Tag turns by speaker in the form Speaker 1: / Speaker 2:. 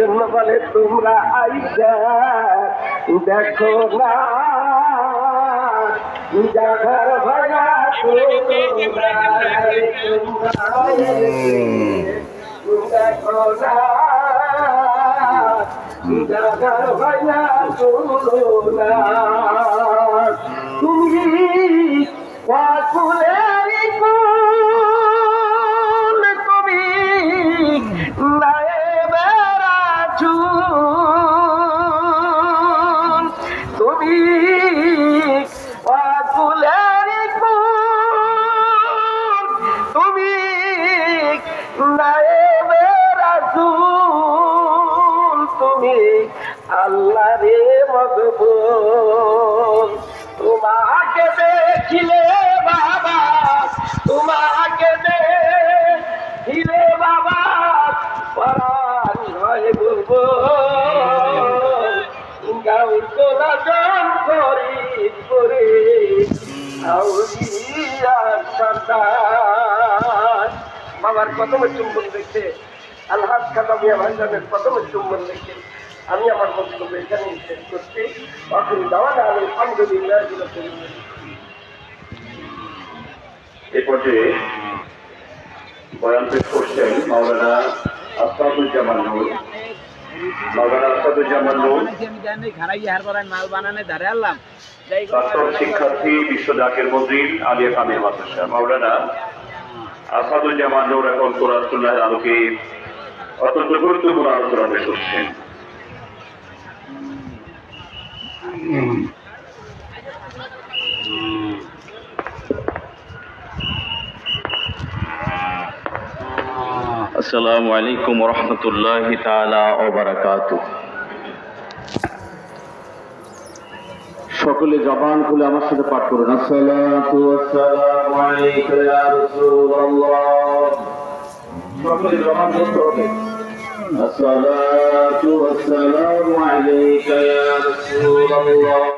Speaker 1: জন্য বলে তোমরা আইসা। দেখো না। জাগার তোমরা। দেখো না তুমি আল্লাহ রে মগবুল তোমাকে দেখিলে বাবা, তোমাকে দেখিলে বাবা, পরাণ হয় বলব করি করে বাবার প্রথমে চুম্বন দেখে আল্লাহ খাতামিয়া ভাইজানের প্রথমে চুম্বন দেখে। আমি আমার বক্তব্য এখানে শেষ করছি। অখিল দাওয়ান আমি আলহামদুলিল্লাহ
Speaker 2: এ পর্যায়ে বয়ান পেশ করছেন মাওলানা আসাদুজ্জামান নূর। এখন আলোকে অত্যন্ত গুরুত্বপূর্ণ আলোচনা করছেন।
Speaker 3: আসসালামু আলাইকুম রহমতুল্লাহ তালা ও বারাকাতু সকলে জবান খুলে আমার সাথে পাঠ করুন। আসসালাতু সকলে জবান হবে আসসালাতু রাসূলুল্লাহ।